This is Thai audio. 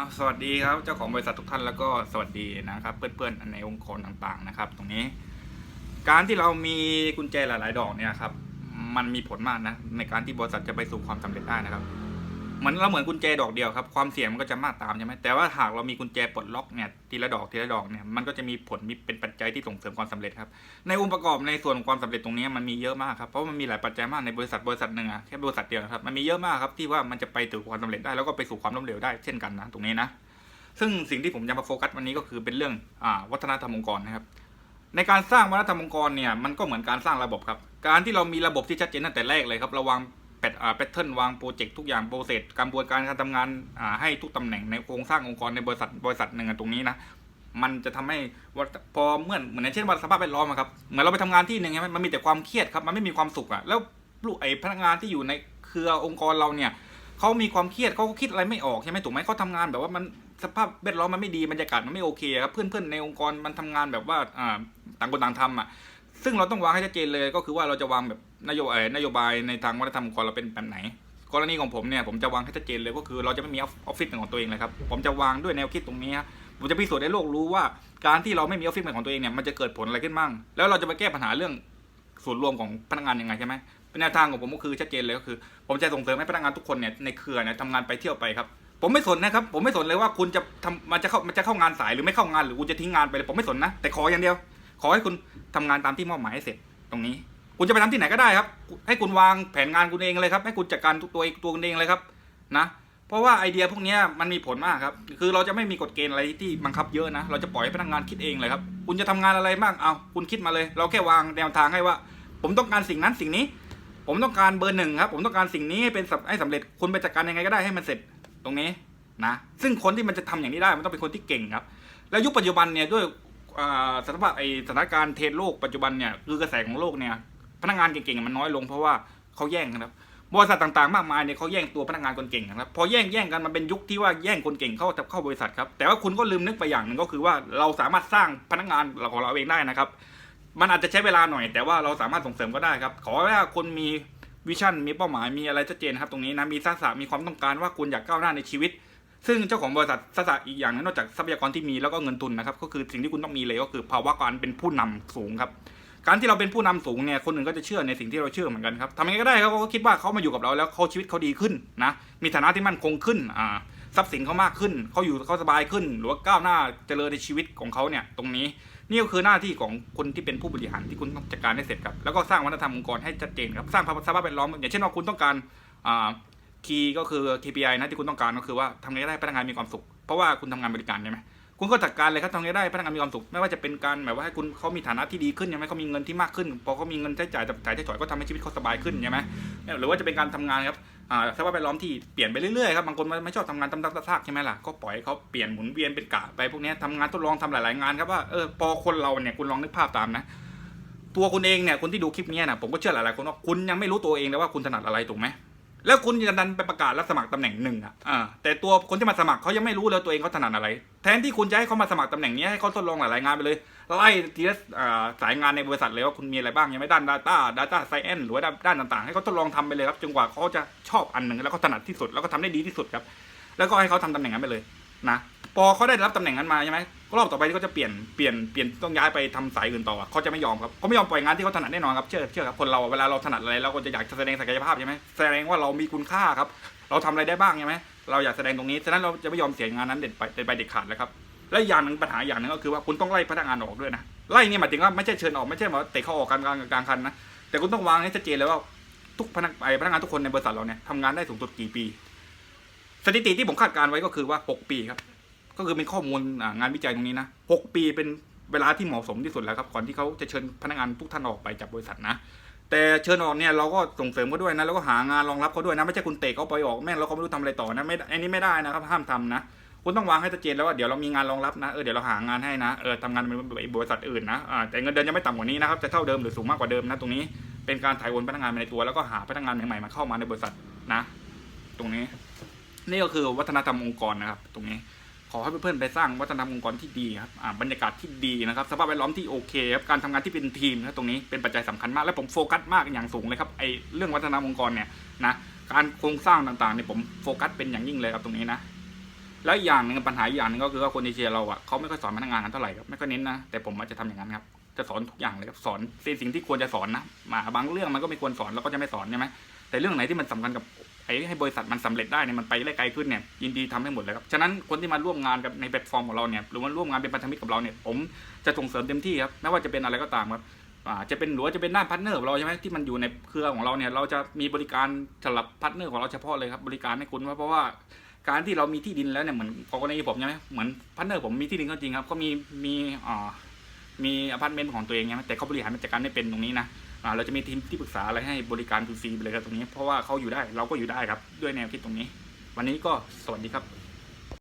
อ่าสวัสดีครับเจ้าของบริษัททุกท่านแล้วก็สวัสดีนะครับ เพื่อนๆในองค์กรต่างๆนะครับ ตรงนี้ การที่เรามีกุญแจหลาย ๆ ดอกเนี่ยครับ มันมีผลมากนะในการที่บริษัทจะไปสู่ความสำเร็จได้นะครับ มือนเราเหมือนกุญแจดอกเดียวครับความเสี่ยงมันก็จะมากตามใช่ไหมแต่ว่าหากเรามีกุญแจปลดล็อกเนี่ยทีละดอกทีละดอกเนี่ยมันก็จะมีผลมีเป็นปัจจัยที่ส่งเสริมความสำเร็จครับในองค์ประกอบในส่วนของความสำเร็จตรงนี้มันมีเยอะมากครับเพราะมันมีหลายปัจจัยมากในบริษัทบริษัทหนึ่งอะแค่บริษัทเดียวครับมันมีเยอะมากครับที่ว่ามันจะไปสู่ความสำเร็จได้แล้วก็ไปสู่ความล้มเหลวได้เช่นกันนะตรงนี้นะซึ่งสิ่งที่ผมจะมาโฟกัสวันนี้ก็คือเป็นเรื่องอวัฒนธรรมองค์กรนะครับในการสร้างวัฒนธรรมองค์กรเนี่ยมันก็เหมือนการสร้างระบบครับ การที่เรามีระบบที่ชัดเจนตั้งแต่แรกเลยครับราวาง แพทอ่าแพทเทิร์นวางโปรเจกต์ทุกอย่างโปรเซสกระบวนการการทำงานอ่าให้ทุกตำแหน่งในโครงสร้างองค์กรในบริษัทบริษัทหนึ่งตรงนี้นะมันจะทำให้วัฒพอเมื่อเหมือนเช่นว่าสภาพแวดล้อมครับเหมือนเราไปทำงานที่หนึ่งใช่ไหมมันมีแต่ความเครียดครับมันไม่มีความสุขอะแล้วลูกไอ้พนักงานที่อยู่ในเครือองค์กรเราเนี่ยเขามีความเครียดเขาคิดอะไรไม่ออกใช่ไหมถูกไหมเขาทำงานแบบว่ามันสภาพแวดล้อมมันไม่ดีบรรยากาศมันไม่โอเคครับเพื่อนๆในองค์กรมันทำงานแบบว่าอ่าต่างคนต่างทำอะซึ่งเราต้องวางให้ชัดเจนเลยก็คือว่าเราจะวางแบบ นโยบายนโยบายในทางวัฒนธรรมองค์กรเราเป็นแบบไหน กรณีของผมเนี่ยผมจะวางให้ชัดเจนเลยก็คือเราจะไม่มีออฟฟิศเป็นของตัวเองเลยครับผมจะวางด้วยแนวคิดตรงนี้ครับผมจะพิสูจน์ให้โลกรู้ว่าการที่เราไม่มีออฟฟิศเป็นของตัวเองเนี่ยมันจะเกิดผลอะไรขึ้นบ้างแล้วเราจะไปแก้ปัญหาเรื่องส่วนรวมของพนักงานยังไงใช่ไหมเป็นแนวทางของผมก็คือชัดเจนเลยก็คือ ผมจะส่งเสริมให้พนักงานทุกคนเนี่ยในเครือเนี่ยทำงานไปเที่ยวไปครับผมไม่สนนะครับ ผมไม่สนเลยว่าคุณจะทำมันจะเข้ามันจะเข้างานสายหรือไม่เข้างานหรือคุณจะทิ้งงานไปเลยผมไม่สนนะ แต่ขออย่างเดียว ขอให้คุณทำงานตามที่มอบหมายให้เสร็จตรงนี้ คุณจะไปทำที่ไหนก็ได้ครับ ให้คุณวางแผนงานคุณเองเลยครับ ให้คุณจัดการตัวตัวตัวคุณเองเลยครับนะ เพราะว่าไอเดียพวกนี้มันมีผลมากครับ คือเราจะไม่มีกฎเกณฑ์อะไรที่บังคับเยอะนะ เราจะปล่อยให้พนักงานคิดเองเลยครับ คุณจะทำงานอะไรบ้าง เอาคุณคิดมาเลย เราแค่วางแนวทางให้ว่า ผมต้องการสิ่งนั้นสิ่งนี้ ผมต้องการเบอร์หนึ่งครับ ผมต้องการสิ่งนี้ให้เป็นให้สำเร็จ คุณไปจัดการยังไงก็ได้ให้มันเสร็จตรงนี้นะ ซึ่งคนที่มันจะทำอย่างนี้ได้มันต้องเป็นคนที่เก่งครับ แล้วยุคปัจจุบันเนี่ยด้วยสถานไอสถานการณ์เทรนด์โลกปัจจุบันเนี่ยคือกระแสของโลกเนี่ย พนักงานเก่งๆมันน้อยลงเพราะว่าเขาแย่งกันครับบริษัทต่างๆ มากมายเนี่ยเขาแย่งตัวพนักงานคนเก่งกันครับพอแย่งแย่งกันมันเป็นยุคที่ว่าแย่งคนเก่งเข้าเข้าบริษัทครับแต่ว่าคุณก็ลืมนึกไปอย่างหนึ่งก็คือว่าเราสามารถสร้างพนักงานของเราเองได้นะครับ มันอาจจะใช้เวลาหน่อย แต่ว่าเราสามารถส่งเสริมก็ได้ครับ ขอว่าคนมีวิชั่นมีเป้าหมายมีอะไรชัดเจนครับตรงนี้นะมีทักษะมีความต้องการว่าคุณอยากก้าวหน้าในชีวิต ซึ่งเจ้าของบริษัททักษะอีกอย่างนึงนอกจากทรัพยากรที่มีแล้วก็เงินทุนนะครับก็คือสิ่งที่คุณต้องมีเลยก็คือภาวะการเป็นผู้นำสูงครับ การที่เราเป็นผู้นำสูงเนี่ยคนอื่นก็จะเชื่อในสิ่งที่เราเชื่อเหมือนกันครับทำยังไงก็ได้เขาก็คิดว่าเขามาอยู่กับเราแล้วเขาชีวิตเขาดีขึ้นนะมีฐานะที่มั่นคงขึ้นอ่าทรัพย์สินเขามากขึ้นเขาอยู่เขาสบายขึ้น หรือว่าก้าวหน้าเจริญในชีวิตของเขาเนี่ยตรงนี้นี่ก็คือหน้าที่ของคนที่เป็นผู้บริหารที่คุณต้องจัดการให้เสร็จครับแล้วก็สร้างวัฒนธรรมองค์กรให้ชัดเจนครับสร้างสภาพแวดล้อมอย่างเช่นว่าคุณต้องการอ่าคีย์ก็คือ KPI นะที่คุณต้องการก็คือว่าทำยังไงก็ได้พนักงานมีความสุข เพราะว่าคุณทำงานบริการใช่ไหม คุณก็จัดการเลยครับทำไงได้พนักงานมีความสุขไม่ว่าจะเป็นการแบบว่าให้คุณเขามีฐานะที่ดีขึ้นใช่ไหมเขามีเงินที่มากขึ้น พอเขามีเงินใช้จ่ายจับจ่ายใช้จ่ายก็ทำให้ชีวิตเขาสบายขึ้นใช่ไหมหรือว่าจะเป็นการทำงานครับอ่าสภาพแวดล้อมที่เปลี่ยนไปเรื่อยๆครับบางคนไม่ชอบทำงานตำๆซากๆใช่ไหมล่ะก็ปล่อยเขาเปลี่ยนหมุนเวียนเป็นกะไปพวกนี้ทำงานทดลองทำหลายๆงานครับว่าเออพอคนเราเนี่ยคุณลองนึกภาพตามนะตัวคุณเองเนี่ยคนที่ดูคลิปนี้นะผมก็เชื่อหลายๆคนว่าคุณยังไม่รู้ตัวเองเลยว่าคุณถนัดอะไรถูกไหม แล้วคุณจะดันไปประกาศรับสมัครตำแหน่งหนึ่งอะแต่ตัวคนที่มาสมัครเขายังไม่รู้เลยตัวเองเขาถนัดอะไร แทนที่คุณจะให้เขามาสมัครตำแหน่งนี้ให้เขาทดลองหลายๆงานไปเลย ไล่ทีละสายงานในบริษัทเลยว่าคุณมีอะไรบ้างยังไม่ด้าน Data Data Science หรือว่าด้านต่างๆ ให้เขาทดลองทำไปเลยครับจนกว่าเขาจะชอบอันหนึ่งแล้วก็ถนัดที่สุดแล้วก็ทำได้ดีที่สุดครับ แล้วก็ให้เขาทำตำแหน่งนั้นไปเลย นะพอเขาได้รับตำแหน่งนั้นมาใช่ไหมรอบต่อไปที่เขาจะเปลี่ยนเปลี่ยนเปลี่ยนต้องย้ายไปทำสายอื่นต่อเขาจะไม่ยอมครับเขาไม่ยอมปล่อยงานที่เขาถนัดแน่นอนครับเชื่อเชื่อครับคนเราเวลาเราถนัดอะไรเราก็จะอยากแสดงศักยภาพใช่ไหมแสดงว่าเรามีคุณค่าครับ เราทำอะไรได้บ้างใช่ไหมเราอยากแสดงตรงนี้ฉะนั้นเราจะไม่ยอมเสียงานนั้นเด็ดไปเด็ดไปเด็ดขาดเลยครับและอย่างหนึ่งปัญหาอย่างหนึ่งก็คือว่าคุณต้องไล่พนักงานออกด้วยนะไล่นี่หมายถึงว่าไม่ใช่เชิญออกไม่ใช่ว่าเตะเขาออกกลางกลางกลางคันนะแต่คุณต้องวางให้ชัดเจนเลยว่าทุกพนักไอพนักงานทุกคนในบริษัทเราเนี่ยทำงานได้สูงสุดกี่ปี สถิติที่ผมคาดการไว้ก็คือว่า 6 ปีครับ ก็คือเป็นข้อมูลงานวิจัยตรงนี้นะ 6 ปีเป็นเวลาที่เหมาะสมที่สุดแล้วครับก่อนที่เขาจะเชิญพนักงานทุกท่านออกไปจากบริษัทนะ แต่เชิญออกเนี่ยเราก็ส่งเสริมเขาด้วยนะแล้วก็หางานรองรับเขาด้วยนะไม่ใช่คุณเตะเขาไปออกแม่งแล้วเขาไม่รู้ทำอะไรต่อนะไม่อันนี้ไม่ได้นะครับห้ามทำนะคุณต้องวางให้ชัดเจนแล้วว่าเดี๋ยวเรามีงานรองรับนะเออเดี๋ยวเราหางานให้นะเออทำงานเป็นบริษัทอื่นนะอ่าแต่เงินเดือนจะไม่ต่ำกว่านี้นะครับจะเท่าเดิมหรือสูงมากกว่าเดิมนะตรงนี้เป็นการถ่ายโอนพนักงานในตัวแล้วก็หาพนักงานใหม่ๆมาเข้ามาในบริษัทนะ ตรงนี้ นี่ก็คือวัฒนธรรมองค์กรนะครับ ตรงนี้ขอให้เพื่อนๆไปสร้างวัฒนธรรมองค์กรที่ดีครับบรรยากาศที่ดีนะครับ สภาพแวดล้อมที่โอเคครับ การทำงานที่เป็นทีมนะตรงนี้เป็นปัจจัยสำคัญมาก และผมโฟกัสมากอย่างสูงเลยครับไอเรื่องวัฒนธรรมองค์กรเนี่ยนะการโครงสร้างต่างๆเนี่ยผมโฟกัสเป็นอย่างยิ่งเลยครับตรงนี้นะ แล้วอย่างหนึ่งปัญหาอย่างหนึ่งก็คือว่าคนเอเชียเราอะเขาไม่ค่อยสอนพนักงานกันเท่าไหร่ครับไม่ค่อยเน้นนะแต่ผมอาจจะทำอย่างนั้นครับจะสอนทุกอย่างเลยครับสอนสิ่งสิ่งที่ควรจะสอนนะมาบางเรื่องมันก็ไม่ควรสอนแล้วก็จะไม่สอนใช่ไหมแต่เรื่องไหนที่มันสำคัญกับ ให้บริษัทมันสำเร็จได้เนี่ยมันไปได้ไกลขึ้นเนี่ยยินดีทำให้หมดเลยครับฉะนั้นคนที่มาร่วมงานกับในแพลตฟอร์มของเราเนี่ยหรือว่าร่วมงานเป็นพันธมิตรกับเราเนี่ยผมจะส่งเสริมเต็มที่ครับไม่ว่าจะเป็นอะไรก็ตามครับจะเป็นหรือว่าจะเป็นด้านพาร์ทเนอร์ของเราใช่ไหมที่มันอยู่ในเครือของเราเนี่ยเราจะมีบริการสำหรับพาร์ทเนอร์ของเราเฉพาะเลยครับบริการให้คุณเพราะว่าการที่เรามีที่ดินแล้วเนี่ยเหมือนกรณีผมใช่ไหมเหมือนพาร์ทเนอร์ผมมีที่ดินก็จริงครับก็มีมีอ่ามีอพาร์ตเมนต์ของตัวเองใช่ไหมแต่เขาบริหารจัดการไม่เป็นตรงนี้นะอ่า เราจะมีทีมที่ปรึกษาอะไรให้บริการฟรีๆไปเลยครับตรงนี้ เพราะว่าเขาอยู่ได้เราก็อยู่ได้ครับด้วยแนวคิดตรงนี้ วันนี้ก็สวัสดีครับ